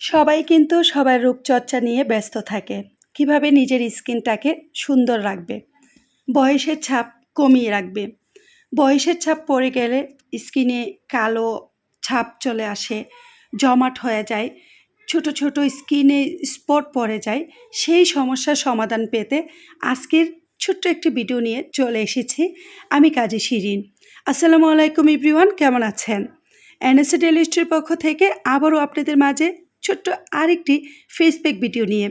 সবাই কিন্তু সবার রূপচর্চা নিয়ে ব্যস্ত থাকে। কীভাবে নিজের স্কিনটাকে সুন্দর রাখবে? বয়সের ছাপ কমিয়ে রাখবে। বয়সের ছাপ পড়ে গেলে স্কিনে কালো ছাপ চলে আসে, জমাট হয়ে যায়, ছোট ছোট স্কিনে স্পট পড়ে যায়। সেই সমস্যার সমাধান পেতে আজকের ছোট্ট একটি ভিডিও নিয়ে চলে এসেছি। আমি কাজী শিরিন। আসসালামু আলাইকুম ইব্রিওয়ান কেমন আছেন? এনএসএ ডেলিস্ট্রির পক্ষ থেকে আবারও আপনাদের মাঝে ছোট্ট আরেকটি ফেসপ্যাক ভিডিও নিয়ে।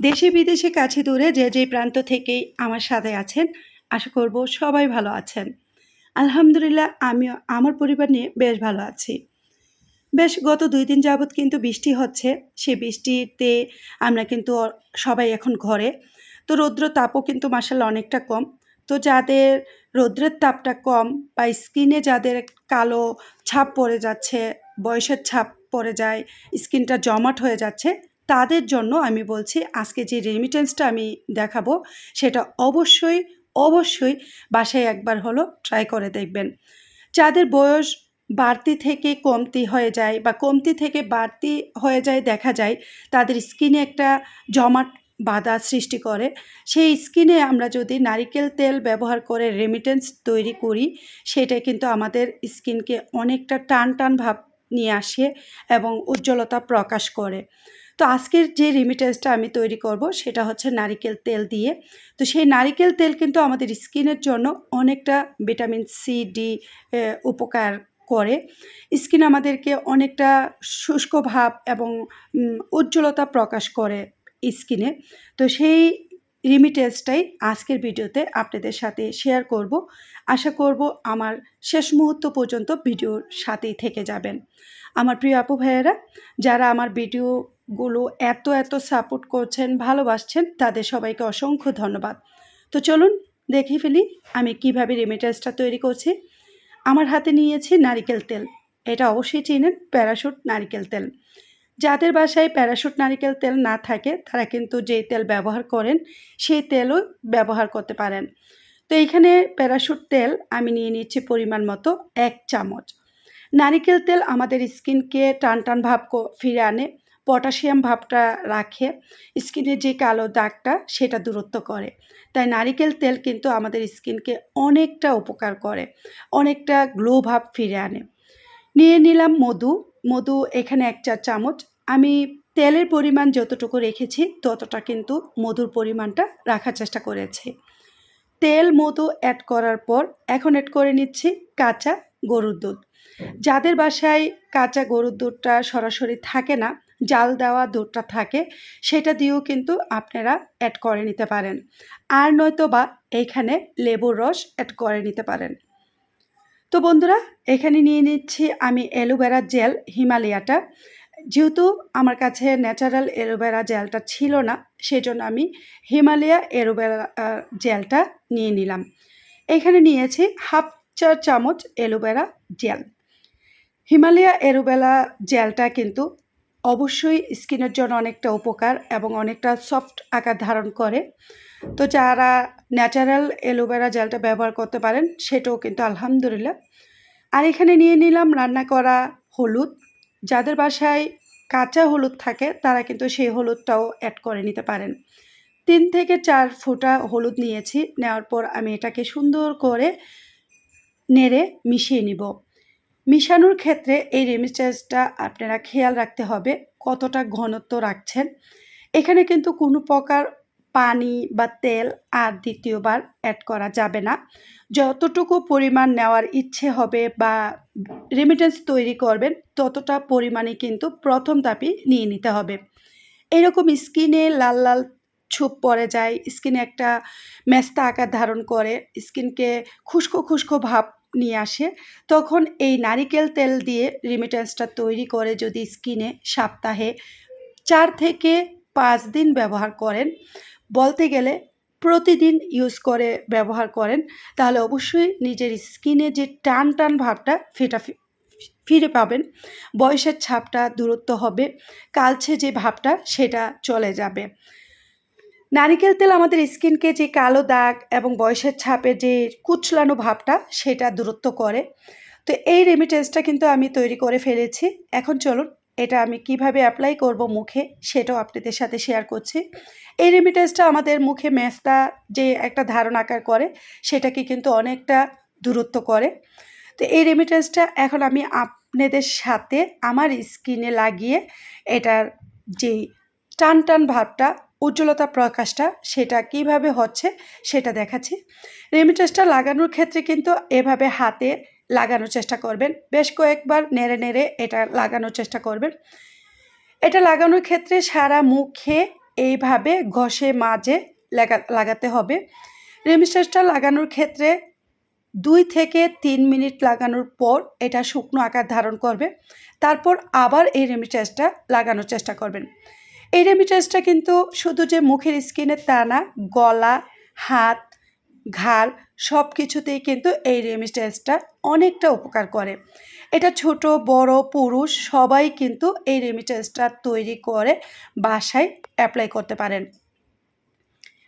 দেশে বিদেশে কাছে দূরে যে যে প্রান্ত থেকেই আমার সাথে আছেন, আশা করব সবাই ভালো আছেন। আলহামদুলিল্লাহ, আমিও আমার পরিবার নিয়ে বেশ ভালো আছি। বেশ, গত দুই দিন যাবৎ কিন্তু বৃষ্টি হচ্ছে। সে বৃষ্টিতে আমরা কিন্তু সবাই এখন ঘরে। তো রৌদ্র তাপও কিন্তু মাসাল্লাহ অনেকটা কম। তো যাদের রৌদ্রের তাপটা কম বা স্কিনে যাদের কালো ছাপ পড়ে যাচ্ছে, বয়সের ছাপ পড়ে যায়, স্কিনটা জমাট হয়ে যাচ্ছে, তাদের জন্য আমি বলছি আজকে যে রেমিটেন্সটা আমি দেখাবো সেটা অবশ্যই অবশ্যই বাসায় একবার হলো ট্রাই করে দেখবেন। যাদের বয়স বাড়তি থেকে কমতি হয়ে যায় বা কমতি থেকে বাড়তি হয়ে যায় দেখা যায়, তাদের স্কিনে একটা জমাট বাধা সৃষ্টি করে। সেই স্কিনে আমরা যদি নারিকেল তেল ব্যবহার করে রেমিটেন্স তৈরি করি সেটা কিন্তু আমাদের স্কিনকে অনেকটা টান টান ভাব নিয়ে আসে এবং উজ্জ্বলতা প্রকাশ করে। তো আজকের যে রেমিটেন্সটা আমি তৈরি করব সেটা হচ্ছে নারিকেল তেল দিয়ে। তো সেই নারিকেল তেল কিন্তু আমাদের স্কিনের জন্য অনেকটা ভিটামিন সি ডি উপকার করে। স্কিন আমাদেরকে অনেকটা শুষ্ক ভাব এবং উজ্জ্বলতা প্রকাশ করে স্কিনে তো সেই রিমিটেন্সটাই আজকের ভিডিওতে আপনাদের সাথে শেয়ার করব। আশা করব আমার শেষ মুহূর্ত পর্যন্ত ভিডিওর সাথেই থেকে যাবেন। আমার প্রিয় আপু ভাইয়েরা, যারা আমার ভিডিওগুলো এত এত সাপোর্ট করছেন, ভালোবাসছেন, তাদের সবাইকে অসংখ্য ধন্যবাদ। তো চলুন দেখে ফেলি আমি কীভাবে রেমিটেন্সটা তৈরি করছি। আমার হাতে নিয়েছি নারিকেল তেল। এটা অবশ্যই চিনেন, প্যারাশুট নারিকেল তেল। যাদের বাসায় প্যারাশুট নারিকেল তেল না থাকে, তারা কিন্তু যেই তেল ব্যবহার করেন, সেই তেলও ব্যবহার করতে পারেন। তো এইখানে প্যারাশুট তেল আমি নিয়ে নিচ্ছি পরিমাণ মতো এক চামচ। নারিকেল তেল আমাদের স্কিনকে টান টান ভাব ফিরে আনে, পটাশিয়াম ভাবটা রাখে স্কিনের যে কালো দাগটা সেটা দূরত্ব করে। তাই নারিকেল তেল কিন্তু আমাদের স্কিনকে অনেকটা উপকার করে, অনেকটা গ্লো ভাব ফিরে আনে। নিয়ে নিলাম মধু মধু এখানে এক চার চামচ। আমি তেলের পরিমাণ যতটুকু রেখেছি, ততটা কিন্তু মধুর পরিমাণটা রাখার চেষ্টা করেছি। তেল, মধু অ্যাড করার পর এখন অ্যাড করে নিচ্ছি কাঁচা গরুর দুধ। যাদের বাসায় কাঁচা গরুর দুধটা সরাসরি থাকে না, জাল দেওয়া দুধটা থাকে, সেটা দিয়েও কিন্তু আপনারা অ্যাড করে নিতে পারেন। আর নয়তো বা এইখানে লেবুর রস অ্যাড করে নিতে পারেন। তো বন্ধুরা, এখানে নিয়ে নিচ্ছি আমি অ্যালোভেরা জেল হিমালয়াটা। যেহেতু আমার কাছে ন্যাচারাল অ্যালোভেরা জেলটা ছিল না, সেজন্য আমি হিমালয়া অ্যালোভেরা জেলটা নিয়ে নিলাম। এখানে নিয়েছি হাফ চার চামচ অ্যালোভেরা জেল। হিমালয়া অ্যালোভেরা জেলটা কিন্তু অবশ্যই স্কিনের জন্য অনেকটা উপকার এবং অনেকটা সফট আকার ধারণ করে। তো যারা ন্যাচারাল অ্যালোভেরা জেলটা ব্যবহার করতে পারেন, সেটাও কিন্তু আলহামদুলিল্লাহ। আর এখানে নিয়ে নিলাম রান্না করা হলুদ। যাদের বাসায় কাঁচা হলুদ থাকে, তারা কিন্তু সেই হলুদটাও অ্যাড করে নিতে পারেন। তিন থেকে চার ফোঁটা হলুদ নিয়েছি, নেওয়ার পর আমি এটাকে সুন্দর করে নেড়ে মিশিয়ে নিব। মিশানোর ক্ষেত্রে এই রেমিস্টার্সটা আপনারা খেয়াল রাখতে হবে, কতটা ঘনত্ব রাখছেন। এখানে কিন্তু কোনো প্রকার পানি বা তেল আর দ্বিতীয়বার অ্যাড করা যাবে না। যতটুকু পরিমাণ নেওয়ার ইচ্ছে হবে বা রেমিটেন্স তৈরি করবেন, ততটা পরিমাণে কিন্তু প্রথম তাপই নিয়ে নিতে হবে। এরকম স্কিনে লাল লাল ছোপ পড়ে যায়, স্কিনে একটা মেস্তা আকার ধারণ করে, স্কিনকে খুশকো খুশকো ভাব নিয়ে আসে। তখন এই নারিকেল তেল দিয়ে রিমিটেন্সটা তৈরি করে যদি স্কিনে সপ্তাহে চার থেকে পাঁচ দিন ব্যবহার করেন, বলতে গেলে প্রতিদিন ইউজ করে ব্যবহার করেন, তাহলে অবশ্যই নিজের স্কিনে যে টান টান ভাবটা ফেটা ফিরে পাবেন। বয়সের ছাপটা দূরত্ব হবে, কালছে যে ভাবটা সেটা চলে যাবে। নারিকেল তেল আমাদের স্কিনকে যে কালো দাগ এবং বয়সের ছাপে যে কুচলানো ভাবটা, সেটা দূরত্ব করে। তো এই রেমিটেন্সটা কিন্তু আমি তৈরি করে ফেলেছি। এখন চলুন, এটা আমি কীভাবে অ্যাপ্লাই করব মুখে, সেটাও আপনাদের সাথে শেয়ার করছি। এই রেমিটেন্সটা আমাদের মুখে মেস্তা যে একটা ধারণ আকার করে, সেটাকে কিন্তু অনেকটা দূরত্ব করে। তো এই রেমিটেন্সটা এখন আমি আপনাদের সাথে আমার স্কিনে লাগিয়ে, এটার যেই টান টান ভাবটা উজ্জ্বলতা প্রকাশটা সেটা কীভাবে হচ্ছে সেটা দেখাচ্ছি। রেমিটেন্সটা লাগানোর ক্ষেত্রে কিন্তু এভাবে হাতে লাগানোর চেষ্টা করবেন। বেশ কয়েকবার নেড়ে নেড়ে এটা লাগানোর চেষ্টা করবেন। এটা লাগানোর ক্ষেত্রে সারা মুখে এইভাবে ঘষে মাঝে লাগা, লাগাতে হবে। রেমিস্টার্সটা লাগানোর ক্ষেত্রে দুই থেকে তিন মিনিট লাগানোর পর এটা শুকনো আকার ধারণ করবে। তারপর আবার এই রেমিটাসটা লাগানোর চেষ্টা করবেন। এই রেমিটাসটা কিন্তু শুধু যে মুখের স্কিনে তা না, গলা, হাত, ঘাড় সব কিছুতেই কিন্তু এই রেমিস্ট্যান্সটা অনেকটা উপকার করে। এটা ছোট, বড়, পুরুষ সবাই কিন্তু এই রেমিস্ট্যান্সটা তৈরি করে বাসায় অ্যাপ্লাই করতে পারেন।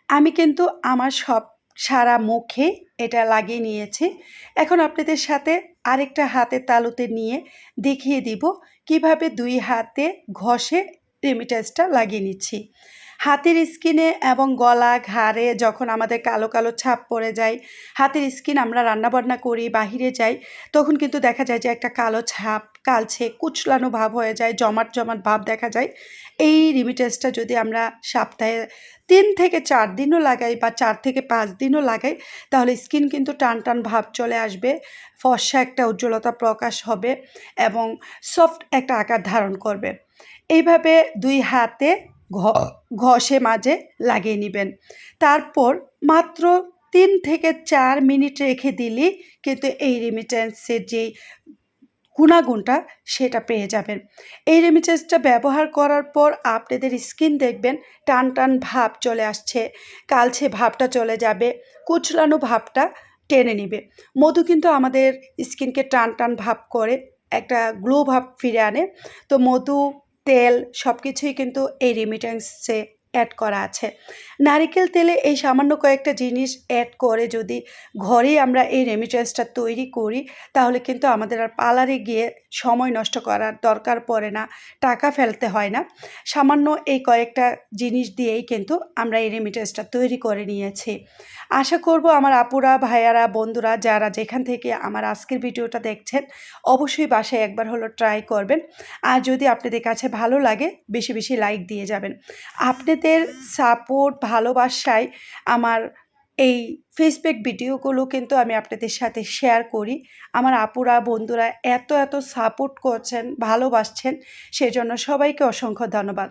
আমি কিন্তু আমার সব সারা মুখে এটা লাগিয়ে নিয়েছি। এখন আপনাদের সাথে আরেকটা হাতে তালুতে নিয়ে দেখিয়ে দিব কীভাবে দুই হাতে ঘষে রেমিটেন্সটা লাগিয়ে নিচ্ছি। হাতের স্কিনে এবং গলা, ঘাড়ে যখন আমাদের কালো কালো ছাপ পড়ে যায়, হাতের স্কিন আমরা রান্নাবান্না করি, বাহিরে যাই, তখন কিন্তু দেখা যায় যে একটা কালো ছাপ কালছে, কুচলানো ভাব হয়ে যায়, জমাট জমাট ভাব দেখা যায়। এই রিমিটেন্সটা যদি আমরা সপ্তাহে তিন থেকে চার দিনও লাগাই বা চার থেকে পাঁচ দিনও লাগাই, তাহলে স্কিন কিন্তু টান টান ভাব চলে আসবে, ফর্সা একটা উজ্জ্বলতা প্রকাশ হবে এবং সফট একটা আকার ধারণ করবে। এইভাবে দুই হাতে ঘ- ঘষে মাঝে লাগিয়ে নেবেন। তারপর মাত্র তিন থেকে চার মিনিট রেখে দিলেই কিন্তু এই রেমিটেন্সের যেই গুণাগুণটা সেটা পেয়ে যাবেন। এই রেমিটেন্সটা ব্যবহার করার পর আপনাদের স্কিন দেখবেন টান টান ভাব চলে আসছে। কালছে ভাবটা চলে যাবে কুচলানো ভাবটা টেনে নিবে। মধু কিন্তু আমাদের স্কিনকে টান টান ভাব করে একটা গ্লো ভাব ফিরে আনে। তো মধু তেল সব কিছুই কিন্তু এই রেমিটেন্সে অ্যাড করা আছে। নারিকেল তেলে এই সামান্য কয়েকটা জিনিস অ্যাড করে যদি ঘরেই আমরা এই রেমিটেন্সটা তৈরি করি, তাহলে কিন্তু আমাদের আর পার্লারে গিয়ে সময় নষ্ট করার দরকার পড়ে না, টাকা ফেলতে হয় না। সামান্য এই কয়েকটা জিনিস দিয়েই কিন্তু আমরা এই রেমিটেন্সটা তৈরি করে নিয়েছি। আশা করব আমার আপুরা, ভাইয়ারা, বন্ধুরা যারা যেখান থেকে আমার আজকের ভিডিওটা দেখছেন, অবশ্যই বাসায় একবার হলো ট্রাই করবেন। আর যদি আপনাদের কাছে ভালো লাগে, বেশি বেশি লাইক দিয়ে যাবেন। আপনাদের সাপোর্ট ভালোবাসায় আমার এই ফেসবুক ভিডিওগুলো কিন্তু আমি আপনাদের সাথে শেয়ার করি। আমার আপুরা, বন্ধুরা এত এত সাপোর্ট করছেন, ভালোবাসছেন, সেজন্য সবাইকে অসংখ্য ধন্যবাদ।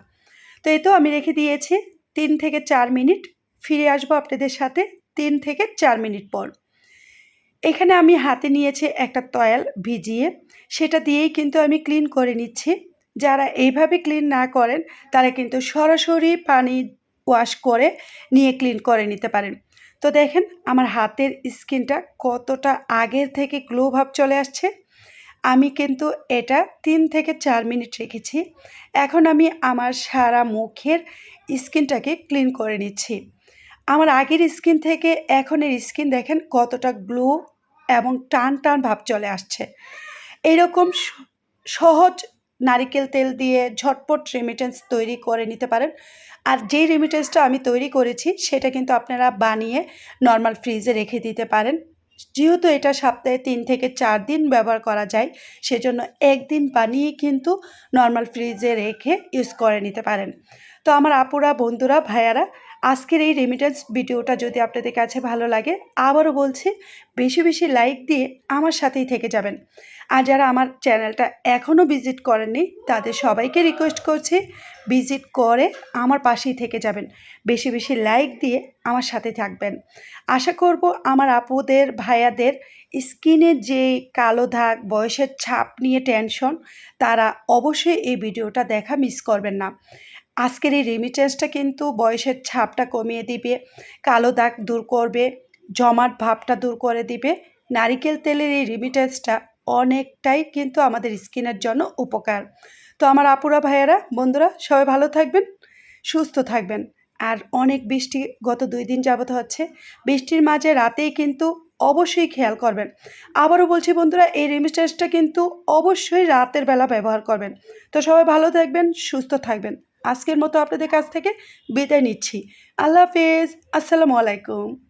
তো এই তো আমি রেখে দিয়েছি, তিন থেকে চার মিনিট। ফিরে আসব আপনাদের সাথে তিন থেকে চার মিনিট পর। এখানে আমি হাতে নিয়েছি একটা তয়াল ভিজিয়ে, সেটা দিয়েই কিন্তু আমি ক্লিন করে নিচ্ছি। যারা এইভাবে ক্লিন না করেন, তারা কিন্তু সরাসরি পানি ওয়াশ করে নিয়ে ক্লিন করে নিতে পারেন। তো দেখেন, আমার হাতের স্কিনটা কতটা আগের থেকে গ্লো ভাব চলে আসছে। আমি কিন্তু এটা তিন থেকে চার মিনিট রেখেছি। এখন আমি আমার সারা মুখের স্কিনটাকে ক্লিন করে নিচ্ছি। আমার আগের স্কিন থেকে এখনের স্কিন দেখেন কতটা গ্লো এবং টান টান ভাব চলে আসছে। এরকম সহজ নারিকেল তেল দিয়ে ঝটপট রেমিটেন্স তৈরি করে নিতে পারেন। আর যেই রেমিটেন্সটা আমি তৈরি করেছি, সেটা কিন্তু আপনারা বানিয়ে নর্মাল ফ্রিজে রেখে দিতে পারেন। যেহেতু এটা সপ্তাহে তিন থেকে চার দিন ব্যবহার করা যায়, সেজন্য একদিন বানিয়ে কিন্তু নর্মাল ফ্রিজে রেখে ইউজ করে নিতে পারেন। তো আমার আপুরা, বন্ধুরা, ভাইয়ারা, আজকের এই রেমিটেন্স ভিডিওটা যদি আপনাদের কাছে ভালো লাগে, আবারও বলছি, বেশি বেশি লাইক দিয়ে আমার সাথেই থেকে যাবেন। আর যারা আমার চ্যানেলটা এখনও ভিজিট করেননি, তাদের সবাইকে রিকোয়েস্ট করছি ভিজিট করে আমার পাশেই থেকে যাবেন। বেশি বেশি লাইক দিয়ে আমার সাথে থাকবেন। আশা করব আমার আপুদের, ভাইয়াদের স্কিনে যে কালো দাগ, বয়সের ছাপ নিয়ে টেনশন তারা অবশ্যই এই ভিডিওটা দেখা মিস করবেন না। আজকের এই রেমিটেন্সটা কিন্তু বয়সের ছাপটা কমিয়ে দিবে, কালো দাগ দূর করবে, জমাট ভাবটা দূর করে দিবে। নারিকেল তেলের এই রেমিটেন্সটা অনেকটাই কিন্তু আমাদের স্কিনের জন্য উপকার। তো আমার আপুরা, ভাইয়েরা, বন্ধুরা, সবাই ভালো থাকবেন, সুস্থ থাকবেন। আর অনেক বৃষ্টি গত দুই দিন যাবত হচ্ছে। বৃষ্টির মাঝে রাতেই কিন্তু অবশ্যই খেয়াল করবেন। আবারও বলছি বন্ধুরা, এই রেমিস্ট্যান্সটা কিন্তু অবশ্যই রাতের বেলা ব্যবহার করবেন। তো সবাই ভালো থাকবেন, সুস্থ থাকবেন। আজকের মতো আপনাদের কাছ থেকে বিদায় নিচ্ছি। আল্লাহ হাফেজ, আসসালামু আলাইকুম।